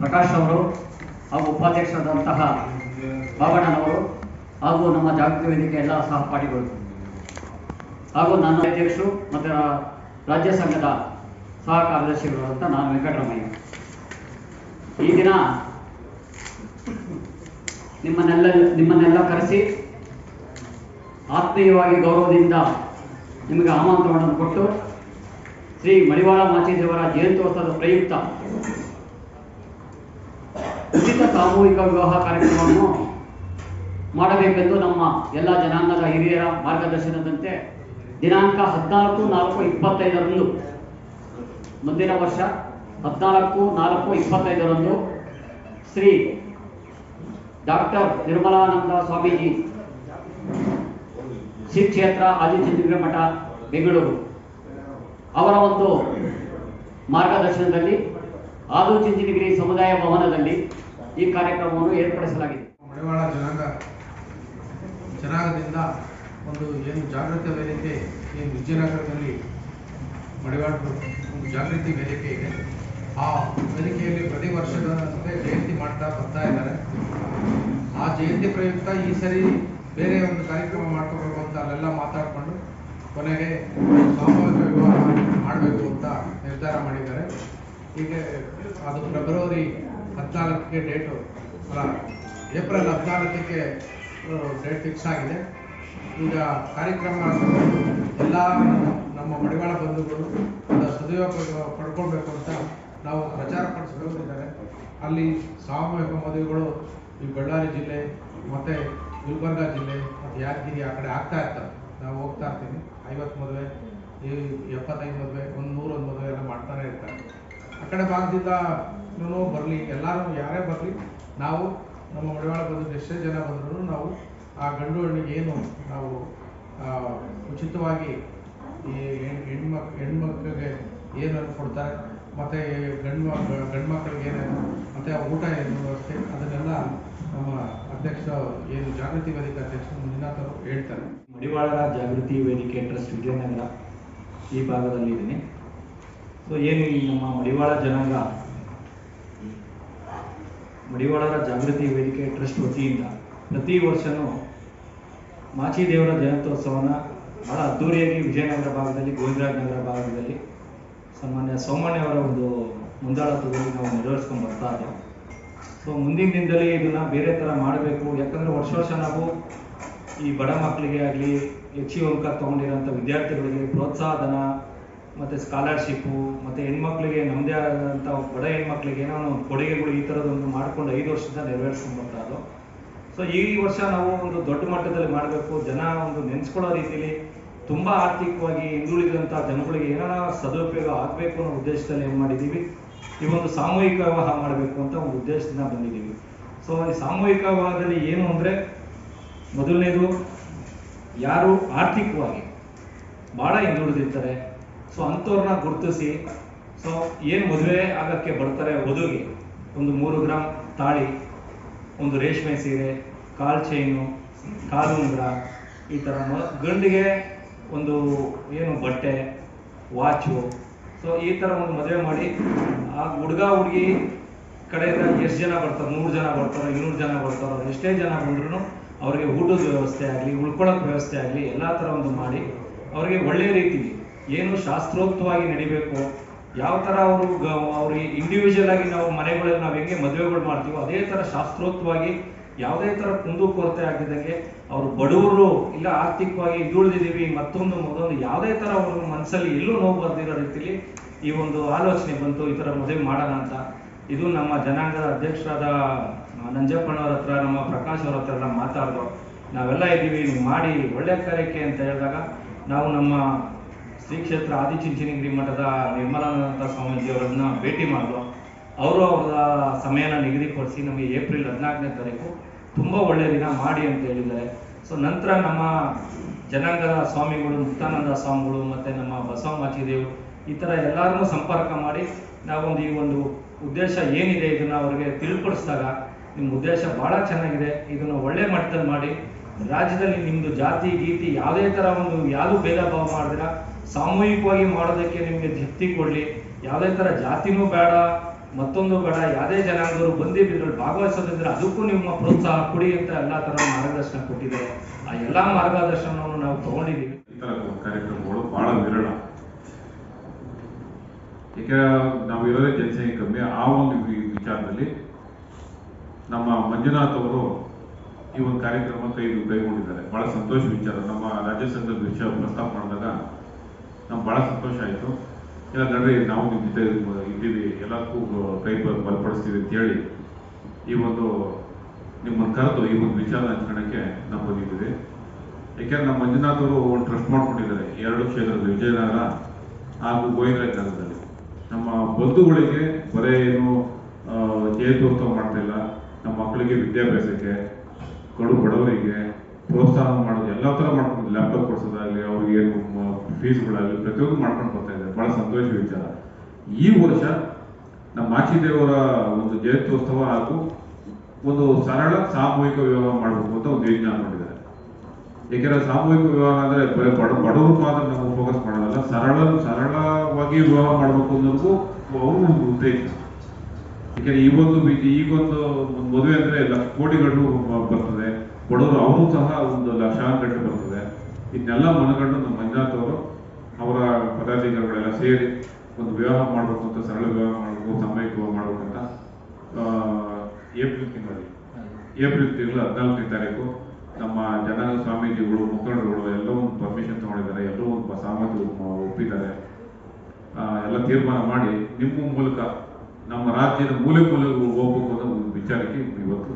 ಪ್ರಕಾಶ್ ಅವರು ಹಾಗೂ ಉಪಾಧ್ಯಕ್ಷರಾದಂತಹ ಬಾಬಣ್ಣನವರು ಹಾಗೂ ನಮ್ಮ ಜಾಗೃತಿ ವೇದಿಕೆ ಎಲ್ಲ ಸಹಪಾಠಿಗಳು. ಹಾಗೂ ನನ್ನ ಅಧ್ಯಕ್ಷರು ಮತ್ತು ರಾಜ್ಯ ಸಂಘದ ಸಹ ಕಾರ್ಯದರ್ಶಿಗಳು ಅಂತ ನಾನು ವೆಂಕಟರಮಯ್ಯ. ಈ ದಿನ ನಿಮ್ಮನ್ನೆಲ್ಲ ನಿಮ್ಮನ್ನೆಲ್ಲ ಕರೆಸಿ ಆತ್ಮೀಯವಾಗಿ ಗೌರವದಿಂದ ನಿಮಗೆ ಆಮಂತ್ರಣವನ್ನು ಕೊಟ್ಟು ಶ್ರೀ ಮಡಿವಾಳ ಮಾಚಿದೇವರ ಜಯಂತ್ಯೋತ್ಸವದ ಪ್ರಯುಕ್ತ ಉಚಿತ ಸಾಮೂಹಿಕ ವಿವಾಹ ಕಾರ್ಯಕ್ರಮವನ್ನು ಮಾಡಬೇಕೆಂದು ನಮ್ಮ ಎಲ್ಲ ಜನಾಂಗದ ಹಿರಿಯರ ಮಾರ್ಗದರ್ಶನದಂತೆ ದಿನಾಂಕ ಹದಿನಾಲ್ಕು, ನಾಲ್ಕು, ಇಪ್ಪತ್ತೈದರಂದು, ಮುಂದಿನ ವರ್ಷ ಹದಿನಾಲ್ಕು, ನಾಲ್ಕು, ಇಪ್ಪತ್ತೈದರಂದು ಶ್ರೀ ಡಾಕ್ಟರ್ ನಿರ್ಮಲಾನಂದ ಸ್ವಾಮೀಜಿ ಶ್ರೀ ಕ್ಷೇತ್ರ ಆದಿಚಂದ್ರ ಮಠ, ಬೆಂಗಳೂರು. ಅವರ ಒಂದು ಮಾರ್ಗದರ್ಶನದಲ್ಲಿ ಆದಿಚುಂಚನಗಿರಿ ಸಮುದಾಯ ಭವನದಲ್ಲಿ ಈ ಕಾರ್ಯಕ್ರಮವನ್ನು ಏರ್ಪಡಿಸಲಾಗಿದೆ. ಮಡಿವಾಳ ಜನಾಂಗ ಜನಾಂಗದಿಂದ ಒಂದು ಏನು ಜಾಗೃತಿ ವೇದಿಕೆ, ಏನು ವಿಜಯನಗರದಲ್ಲಿ ಮಡಿವಾಳ ಒಂದು ಜಾಗೃತಿ ವೇದಿಕೆ ಇದೆ. ಆ ವೇದಿಕೆಯಲ್ಲಿ ಪ್ರತಿ ವರ್ಷದಂತೆ ಜಯಂತಿ ಮಾಡ್ತಾ ಬರ್ತಾ ಇದ್ದಾರೆ. ಆ ಜಯಂತಿ ಪ್ರಯುಕ್ತ ಈ ಸರಿ ಬೇರೆ ಒಂದು ಕಾರ್ಯಕ್ರಮ ಮಾಡ್ಕೋಬೇಕು ಅಂತ ಅಲ್ಲೆಲ್ಲ ಮಾತಾಡಿಕೊಂಡು ಕೊನೆಗೆ ಸಾಮೂಹಿಕ ವಿವಾಹ ಮಾಡಬೇಕು ಅಂತ ನಿರ್ಧಾರ ಮಾಡಿದ್ದಾರೆ. ಹೀಗೆ ಅದು ಫೆಬ್ರವರಿ ಹದಿನಾಲ್ಕಕ್ಕೆ ಡೇಟು ಅಲ್ಲ, ಏಪ್ರಿಲ್ ಹದಿನಾಲ್ಕಕ್ಕೆ ಡೇಟ್ ಫಿಕ್ಸ್ ಆಗಿದೆ. ಈಗ ಕಾರ್ಯಕ್ರಮ ಎಲ್ಲ ನಮ್ಮ ಮಡಿವಾಳ ಬಂಧುಗಳು ಅದರ ಸದುಪಯೋಗ ಪಡ್ಕೊಳ್ಬೇಕು ಅಂತ ನಾವು ಪ್ರಚಾರ ಪಡಿಸ್ಕೊಂಡಿದ್ದಾರೆ ಅಲ್ಲಿ ಸಾಮೂಹಿಕ ಮದುವೆಗಳು ಈ ಬಳ್ಳಾರಿ ಜಿಲ್ಲೆ, ಮತ್ತು ಗುಲ್ಬರ್ಗ ಜಿಲ್ಲೆ, ಮತ್ತು ಯಾದಗಿರಿ ಆ ಕಡೆ ಆಗ್ತಾ ಇರ್ತವೆ. ನಾವು ಹೋಗ್ತಾ ಇರ್ತೀವಿ. ಐವತ್ತು ಮದುವೆ, ಈ ಎಪ್ಪತ್ತೈದು ಮದುವೆ, ಒಂದು ನೂರೊಂದು ಮದುವೆ ಎಲ್ಲ ಮಾಡ್ತಾನೆ ಇರ್ತಾರೆ. ಆ ಕಡೆ ಭಾಗದಿಂದ ಬರಲಿ, ಎಲ್ಲರೂ ಯಾರೇ ಬರಲಿ, ನಾವು ನಮ್ಮ ಮಡಿವಾಳ ಬಂದು ಎಷ್ಟೇ ಜನ ಬಂದರೂ ನಾವು ಆ ಗಂಡು ಹೆಣ್ಣಿಗೆ ಏನು ನಾವು ಉಚಿತವಾಗಿ ಈ ಹೆಣ್- ಹೆಣ್ಮಕ್, ಹೆಣ್ಮಕ್ಳಿಗೆ ಏನನ್ನು ಕೊಡ್ತಾರೆ, ಮತ್ತು ಗಂಡು ಗಂಡು ಮಕ್ಕಳಿಗೆ ಏನೇನು, ಮತ್ತು ಊಟ ಏನು ವ್ಯವಸ್ಥೆ, ಅದನ್ನೆಲ್ಲ ನಮ್ಮ ಅಧ್ಯಕ್ಷ ಏನು ಜಾಗೃತಿ ವೇದಿಕೆ ಅಧ್ಯಕ್ಷ ಮಂಜುನಾಥ್ ಹೇಳ್ತಾರೆ. ಮಡಿವಾಳರ ಜಾಗೃತಿ ವೇದಿಕೆ ಟ್ರಸ್ಟ್ ವಿಜಯನಗರ ಈ ಭಾಗದಲ್ಲಿ ಇದ್ದೀನಿ. ಸೊ ಏನು ಈ ನಮ್ಮ ಮಡಿವಾಳ ಜನಾಂಗ? ಮಡಿವಾಳರ ಜಾಗೃತಿ ವೇದಿಕೆ ಟ್ರಸ್ಟ್ ವತಿಯಿಂದ ಪ್ರತಿ ವರ್ಷವೂ ಮಾಚಿದೇವರ ಜಯಂತೋತ್ಸವನ ಬಹಳ ಅದ್ದೂರಿಯಾಗಿ ವಿಜಯನಗರ ಭಾಗದಲ್ಲಿ ಗೋವಿಂದರಾಜ ನಗರ ಭಾಗದಲ್ಲಿ ಸಾಮಾನ್ಯ ಸೌಮಣ್ಯವರ ಒಂದು ಮುಂದಾಳತ್ವದಲ್ಲಿ ನಾವು ನೆರವೇರಿಸ್ಕೊಂಡು ಬರ್ತಾ ಇದ್ದೇವೆ. ಸೊ ಮುಂದಿನ ದಿನದಲ್ಲಿ ಇದನ್ನ ಬೇರೆ ಥರ ಮಾಡಬೇಕು. ಯಾಕಂದ್ರೆ ವರ್ಷ ವರ್ಷ ನಾವು ಈ ಬಡ ಮಕ್ಕಳಿಗೆ ಆಗಲಿ ಹೆಚ್ಚಿಗೆ ಅಂಕ ತೊಗೊಂಡಿರೋಂಥ ವಿದ್ಯಾರ್ಥಿಗಳಿಗೆ ಪ್ರೋತ್ಸಾಹ ಧನ ಮತ್ತು ಸ್ಕಾಲರ್ಶಿಪ್ಪು ಮತ್ತು ಹೆಣ್ಮಕ್ಳಿಗೆ ನಮ್ಮದೇ ಆದಂಥ ಬಡ ಹೆಣ್ಮಕ್ಳಿಗೆ ಏನೋ ಒಂದು ಕೊಡುಗೆಗಳು ಈ ಥರದೊಂದು ಮಾಡ್ಕೊಂಡು ಐದು ವರ್ಷದಿಂದ ನೆರವೇರಿಸ್ಕೊಂಡು ಬರ್ತಾ ಇದ್ದೋ ಸೊ ಈ ವರ್ಷ ನಾವು ಒಂದು ದೊಡ್ಡ ಮಟ್ಟದಲ್ಲಿ ಮಾಡಬೇಕು. ಜನ ಒಂದು ನೆನೆಸ್ಕೊಳ್ಳೋ ರೀತಿಯಲ್ಲಿ ತುಂಬ ಆರ್ಥಿಕವಾಗಿ ಹಿಂದುಳಿದಂಥ ಜನಗಳಿಗೆ ಏನಾರ ಸದುಪಯೋಗ ಆಗಬೇಕು ಅನ್ನೋ ಉದ್ದೇಶದಲ್ಲಿ ಏನು ಮಾಡಿದ್ದೀವಿ ಈ ಒಂದು ಸಾಮೂಹಿಕ ವಿವಾಹ ಮಾಡಬೇಕು ಅಂತ ಒಂದು ಉದ್ದೇಶದಿಂದ ಬಂದಿದ್ದೀವಿ. ಸೊ ಈ ಸಾಮೂಹಿಕ ವಿವಾಹದಲ್ಲಿ ಏನು ಅಂದರೆ ಮೊದಲನೇದು ಯಾರು ಆರ್ಥಿಕವಾಗಿ ಭಾಳ ಹಿಂದುಳಿದಿರ್ತಾರೆ ಸೊ ಅಂಥವ್ರನ್ನ ಗುರುತಿಸಿ ಸೊ ಏನು ಮದುವೆ ಆಗಕ್ಕೆ ಬರ್ತಾರೆ ವಧುಗೆ? ಒಂದು ಮೂರು ಗ್ರಾಮ್ ತಾಳಿ, ಒಂದು ರೇಷ್ಮೆ ಸೀರೆ, ಕಾಲ್ ಚೈನು, ಕಾಲು ಉಂಗುರ, ಈ ಥರ ಗಂಡಿಗೆ ಒಂದು ಏನು ಬಟ್ಟೆ, ವಾಚು ಸೊ ಈ ತರ ಒಂದು ಮದುವೆ ಮಾಡಿ, ಆ ಹುಡುಗ ಹುಡುಗಿ ಕಡೆಯಿಂದ ಎಷ್ಟು ಜನ ಬರ್ತಾರೆ ನೂರು ಜನ ಬರ್ತಾರೆ, ಇನ್ನೂರು ಜನ ಬರ್ತಾರೋ, ಎಷ್ಟೇ ಜನ ಬಂದ್ರು ಅವ್ರಿಗೆ ಊಟದ ವ್ಯವಸ್ಥೆ ಆಗಲಿ ಉಳ್ಕೊಳ್ಳೋಕೆ ವ್ಯವಸ್ಥೆ ಆಗಲಿ, ಎಲ್ಲ ಥರ ಒಂದು ಮಾಡಿ ಅವ್ರಿಗೆ ಒಳ್ಳೆಯ ರೀತಿ ಏನು ಶಾಸ್ತ್ರೋಕ್ತವಾಗಿ ನಡಿಬೇಕು, ಯಾವ ಥರ ಅವರು ಅವ್ರಿಗೆ ಇಂಡಿವಿಜುವಲ್ ಆಗಿ ನಾವು ಮನೆಗಳಲ್ಲಿ ನಾವು ಹೆಂಗೆ ಮದುವೆಗಳು ಮಾಡ್ತೀವೋ, ಅದೇ ಥರ ಶಾಸ್ತ್ರೋಕ್ತವಾಗಿ ಯಾವುದೇ ತರ ಕುಂದು ಕೊರತೆ ಆಗಿದ್ದಂಗೆ ಅವರು ಬಡವರು ಇಲ್ಲ ಆರ್ಥಿಕವಾಗಿ ಹಿಂದುಳಿದಿದ್ದೀವಿ ಮತ್ತೊಂದು ಮತ್ತೊಂದು ಯಾವುದೇ ತರ ಅವ್ರ ಮನಸ್ಸಲ್ಲಿ ಎಲ್ಲೂ ನೋವು ಬರ್ದಿರೋ ರೀತಿಲಿ ಈ ಒಂದು ಆಲೋಚನೆ ಬಂತು, ಈ ತರ ಮದುವೆ ಮಾಡೋಣ ಅಂತ. ಇದು ನಮ್ಮ ಜನಾಂಗದ ಅಧ್ಯಕ್ಷರಾದ ನಂಜಪ್ಪಣ್ಣವ್ರ ಹತ್ರ, ನಮ್ಮ ಪ್ರಕಾಶ್ ಅವ್ರ ಹತ್ರ ಎಲ್ಲ ಮಾತಾಡಿದ್ರು ನಾವೆಲ್ಲ ಇದ್ದೀವಿ, ನೀವು ಮಾಡಿ, ಒಳ್ಳೆ ಕಾರ್ಯಕ್ಕೆ ಅಂತ ಹೇಳಿದಾಗ ನಾವು ನಮ್ಮ ಶ್ರೀ ಕ್ಷೇತ್ರ ಆದಿಚುಂಚನಗಿರಿ ಮಠದ ನಿರ್ಮಲಾನಂದ ಸ್ವಾಮೀಜಿ ಅವರನ್ನ ಭೇಟಿ ಮಾಡಿದ್ರು ಅವರು ಅವರ ಸಮಯನ ನಿಗದಿಪಡಿಸಿ ನಮಗೆ ಏಪ್ರಿಲ್ ಹದಿನಾಲ್ಕನೇ ತಾರೀಕು ತುಂಬ ಒಳ್ಳೆಯ ದಿನ ಮಾಡಿ ಅಂತ ಹೇಳಿದ್ದಾರೆ. ಸೊ ನಂತರ ನಮ್ಮ ಜನಾಂಗದ ಸ್ವಾಮಿಗಳು, ಮುಕ್ತಾನಂದ ಸ್ವಾಮಿಗಳು ಮತ್ತು ನಮ್ಮ ಬಸವ ಮಾಚಿದೇವ್ ಈ ಥರ ಎಲ್ಲರನ್ನೂ ಸಂಪರ್ಕ ಮಾಡಿ ನಾವೊಂದು ಈ ಒಂದು ಉದ್ದೇಶ ಏನಿದೆ ಇದನ್ನು ಅವರಿಗೆ ತಿಳಿಪಡಿಸಿದಾಗ ನಿಮ್ಮ ಉದ್ದೇಶ ಭಾಳ ಚೆನ್ನಾಗಿದೆ. ಇದನ್ನು ಒಳ್ಳೆ ಮಟ್ಟದಲ್ಲಿ ಮಾಡಿ ರಾಜ್ಯದಲ್ಲಿ ನಿಮ್ಮದು ಜಾತಿ, ಗೀತಿ ಯಾವುದೇ ಥರ ಒಂದು ಯಾವುದೂ ಭೇದ ಭಾವ ಮಾಡಿದಿರ, ಸಾಮೂಹಿಕವಾಗಿ ಮಾಡೋದಕ್ಕೆ ನಿಮಗೆ ಶಕ್ತಿ ಕೊಡಲಿ. ಯಾವುದೇ ಥರ ಜಾತಿನೂ ಬೇಡ ಮತ್ತೊಂದು ಕಡೆ ಯಾವುದೇ ಜನಾಂಗದವರು ಬಂದು ಇದ್ರಲ್ಲಿ ಭಾಗವಹಿಸೋದಿದ್ರೆ ಅದಕ್ಕೂ ನಿಮ್ಮ ಪ್ರೋತ್ಸಾಹ ಕೊಡಿ ಅಂತ ಎಲ್ಲ ತರ ಮಾರ್ಗದರ್ಶನ ಕೊಟ್ಟಿದ್ದಾರೆ ಆ ಎಲ್ಲಾ ಮಾರ್ಗದರ್ಶನವನ್ನು ನಾವು ತಗೊಂಡಿದ್ದೀವಿ. ಕಾರ್ಯಕ್ರಮಗಳು ಬಹಳ ವಿರಳ. ಈಗ ನಾವು ಇರೋದೇ ಜನಸಂಖ್ಯೆ ಕಮ್ಮಿ. ಆ ಒಂದು ವಿಚಾರದಲ್ಲಿ ನಮ್ಮ ಮಂಜುನಾಥ್ ಅವರು ಈ ಒಂದು ಕಾರ್ಯಕ್ರಮ ಕೈ, ಕೈಗೊಂಡಿದ್ದಾರೆ. ಬಹಳ ಸಂತೋಷ ವಿಚಾರ. ನಮ್ಮ ರಾಜ್ಯ ಸಂಘದ ವಿಷಯ ಪ್ರಸ್ತಾಪ ಮಾಡಿದಾಗ ನಮ್ಗೆ ಬಹಳ ಸಂತೋಷ ಆಯಿತು. ನಡ್ರಿ ನಾವು ನಿಮ್ಮ ಜೊತೆ ಇದ್ದೀವಿ ಎಲ್ಲಕ್ಕೂ ಕೈ ಬಲಪಡಿಸ್ತೀವಿ ಅಂತ ಹೇಳಿ ಈ ಒಂದು ನಿಮ್ಮನ್ನು ಕರೆದು ಈ ಒಂದು ವಿಚಾರ ಹಂಚ್ಕೊಳಕ್ಕೆ ನಾವು ಬಂದಿದ್ದೀವಿ. ಯಾಕೆಂದ್ರೆ ನಮ್ಮ ಮಂಜುನಾಥ್ ಅವರು ಒಂದು ಟ್ರಸ್ಟ್ ಮಾಡ್ಕೊಂಡಿದ್ದಾರೆ, ಎರಡು ಕ್ಷೇತ್ರದಲ್ಲಿ ವಿಜಯನಗರ ಹಾಗೂ ಗೋವಿಂದರಾಜ ನಗರದಲ್ಲಿ. ನಮ್ಮ ಬಂಧುಗಳಿಗೆ ಬರೇ ಏನು ಜಯತೋತ್ಸವ ಮಾಡ್ತಾ ಇಲ್ಲ, ನಮ್ಮ ಮಕ್ಕಳಿಗೆ ವಿದ್ಯಾಭ್ಯಾಸಕ್ಕೆ, ಕಡು ಬಡವರಿಗೆ ಪ್ರೋತ್ಸಾಹ ಮಾಡೋದು, ಎಲ್ಲ ತರ ಮಾಡ್ಕೊಂಡು ಲ್ಯಾಪ್ಟಾಪ್ ಕೊಡ್ಸೋದಾಗ್ಲಿ, ಅವ್ರಿಗೆ ಏನು ಫೀಸ್ಗಳಾಗಲಿ ಪ್ರತಿಯೊಂದು ಮಾಡ್ಕೊಂಡು ಬರ್ತಾ ಇದ್ದಾರೆ. ಬಹಳ ಸಂತೋಷ ವಿಚಾರ. ಈ ವರ್ಷ ನಮ್ಮ ಮಾಚಿದೇವರ ಒಂದು ಜಯಂತ್ಯೋತ್ಸವ ಹಾಗೂ ಒಂದು ಸರಳ ಸಾಮೂಹಿಕ ವಿವಾಹ ಮಾಡಬೇಕು ಅಂತ ಒಂದು ಯೋಜನೆ ಮಾಡಿದ್ದಾರೆ ಏಕೆಂದ್ರೆ ಸಾಮೂಹಿಕ ವಿವಾಹ ಅಂದ್ರೆ ಬಡ, ಬಡವರು ಮಾತ್ರ ನಾವು ಫೋಕಸ್ ಮಾಡೋದಲ್ಲ, ಸರಳ, ಸರಳವಾಗಿ ವಿವಾಹ ಮಾಡಬೇಕು ಅನ್ನೋದಕ್ಕೂ ಅವರು ಉದ್ದೇಶ. ಏಕೆಂದ್ರೆ ಈ ಒಂದು ಒಂದು ಮದುವೆ ಅಂದ್ರೆ ಲಕ್ಷ ಕೋಟಿಗಳು ಬರ್ತದೆ. ಬಡವರು ಅವರು ಸಹ ಒಂದು ಲಕ್ಷಾಂತರ ಬರ್ತದೆ. ಇದನ್ನೆಲ್ಲ ಮನಗಂಡು ನಮ್ಮ ಮಂಜುನಾಥ್ ಅವರು ಅವರ ಪದಾಧಿಕಾರಿಗಳೆಲ್ಲ ಸೇರಿ ಒಂದು ವಿವಾಹ ಮಾಡಬೇಕು ಅಂತ, ಸರಳ ವಿವಾಹ ಮಾಡಬೇಕು ಸಾಮೂಹಿಕ ವಿವಾಹ ಮಾಡಬೇಕು ಅಂತ ಏಪ್ರಿಲ್ ತಿಂಗಳಲ್ಲಿ. ಏಪ್ರಿಲ್ ತಿಂಗಳು ಹದಿನಾಲ್ಕನೇ ತಾರೀಕು ನಮ್ಮ ಜನ ಸ್ವಾಮೀಜಿಗಳು, ಮುಖಂಡರುಗಳು ಎಲ್ಲ ಒಂದು ಪರ್ಮಿಷನ್ ತಗೊಂಡಿದ್ದಾರೆ ಎಲ್ಲರೂ ಒಂದು ಸಾಮಾಜಿಕ ಒಪ್ಪಿದ್ದಾರೆ. ಎಲ್ಲ ತೀರ್ಮಾನ ಮಾಡಿ ನಿಮ್ಮ ಮೂಲಕ ನಮ್ಮ ರಾಜ್ಯದ ಮೂಲೆ ಮೂಲೆಗೂ ಹೋಗ್ಬೇಕು ಅನ್ನೋ ಒಂದು ವಿಚಾರಕ್ಕೆ ಇವತ್ತು